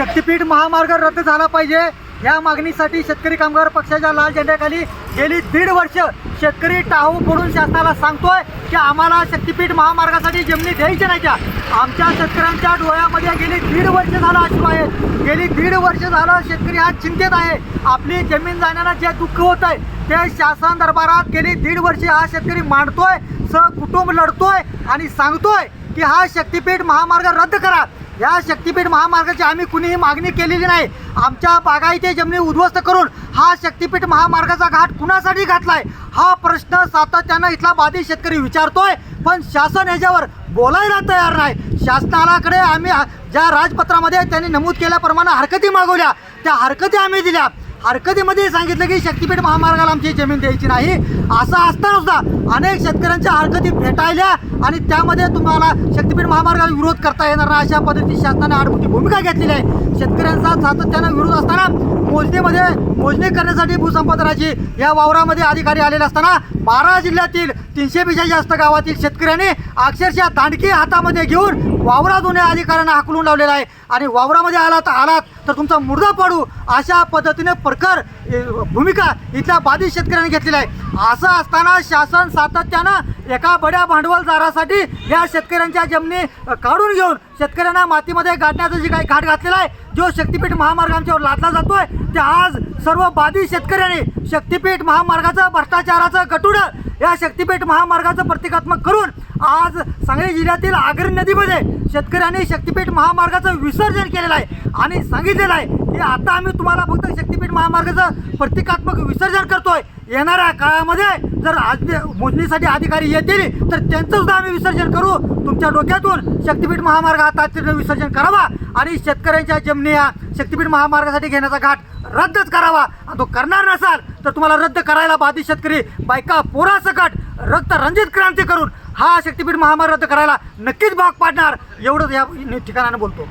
शक्तीपीठ महामार्ग रद्द झाला पाहिजे. या मागणीसाठी शेतकरी कामगार पक्षाच्या लाल झेंड्याखाली गेली दीड वर्ष शेतकरी टाहू फोडून शासनाला सांगतोय की आम्हाला शक्तीपीठ महामार्गासाठी जमिनी द्यायच्या नाहीच्या आमच्या शेतकऱ्यांच्या डोळ्यामध्ये गेली दीड वर्ष झालं अश्रू आहेत गेली दीड वर्ष झालं शेतकरी हा चिंतेत आहे. आपली जमीन जाण्याला जे दुःख होत आहे ते शासन दरबारात गेली दीड वर्ष हा शेतकरी मांडतोय कुटुंब लढतोय आणि सांगतोय की हा शक्तीपीठ महामार्ग रद्द करा. या शक्तीपीठ महामार्गाची आम्ही कुणीही मागणी केलेली नाही. आमच्या बागायती जमिनी उद्ध्वस्त करून हा शक्तीपीठ महामार्गाचा घाट कुणासाठी घातलाय? हा प्रश्न सातत्यानं इथला बाधित शेतकरी विचारतोय. पण शासन ह्याच्यावर बोलायला तयार नाही. शासनाकडे आम्ही ज्या राजपत्रामध्ये त्यांनी नमूद केल्याप्रमाणे हरकती मागवल्या. त्या हरकती आम्ही दिल्या. हरकतीमध्ये सांगितलं की शक्तीपीठ महामार्गाला आमची जमीन द्यायची नाही. असं असताना सुद्धा अनेक शेतकऱ्यांच्या हरकती भेटायल्या आणि त्यामध्ये तुम्हाला शक्तीपीठ महामार्गाला विरोध करता येणार नाही अशा पद्धतीने शासनाने आडमुठी भूमिका घेतलेली आहे. शेतकऱ्यांचा सातत्यानं विरोध असताना मोजणीमध्ये मोजणी करण्यासाठी भूसंपादनाची या वावरामध्ये अधिकारी आलेले असताना बारा जिल्ह्यातील तीनशेपेक्षा जास्त गावातील शेतकऱ्यांनी अक्षरशः दांडकी हातामध्ये घेऊन वावरातून या अधिकाऱ्यांना हाकलून लावलेला आहे. आणि वावरामध्ये आलात आलात तर तुमचा मुर्दा पाडू अशा पद्धतीने प्रखर भूमिका इथल्या बाधित शेतकऱ्यांनी घेतलेली आहे. असं असताना शासन सातत्यानं एका बड्या भांडवलदारासाठी या शेतकऱ्यांच्या जमिनी काढून घेऊन शेतकऱ्यांना मातीमध्ये गाठण्याचा जे काही घाट घातलेला आहे जो शक्तीपीठ महामार्ग आमच्यावर लादला जातोय ते आज सर्व बाधित शेतकऱ्यांनी शक्तीपीठ महामार्गाचं भ्रष्टाचाराचं गटुडं या शक्तीपीठ महामार्गाचं प्रतिकात्मक करून आज सांगली जिल्ह्यातील आगरी नदीमध्ये शेतकऱ्यांनी शक्तीपीठ महामार्गाचं विसर्जन केलेलं आहे आणि सांगितलेलं आहे. की आता आम्ही तुम्हाला फक्त शक्तीपीठ महामार्गाचं प्रतिकात्मक विसर्जन करतोय. येणाऱ्या काळामध्ये जर आज मोजणीसाठी अधिकारी येतील तर त्यांचं सुद्धा आम्ही विसर्जन करू. तुमच्या डोक्यातून शक्तीपीठ महामार्ग हा तातडीनं विसर्जन करावा आणि शेतकऱ्यांच्या जमिनी या शक्तीपीठ महामार्गासाठी घेण्याचा घाट रद्दच करावा. आणि तो करणार नसाल तर तुम्हाला रद्द करायला बाधित शेतकरी बायका पोरासकट रक्त रंजित क्रांती करून हा शक्तीपीठ महामार्ग रद्द करायला नक्कीच भाग पाडणार. एवढंच या ठिकाणानं बोलतो.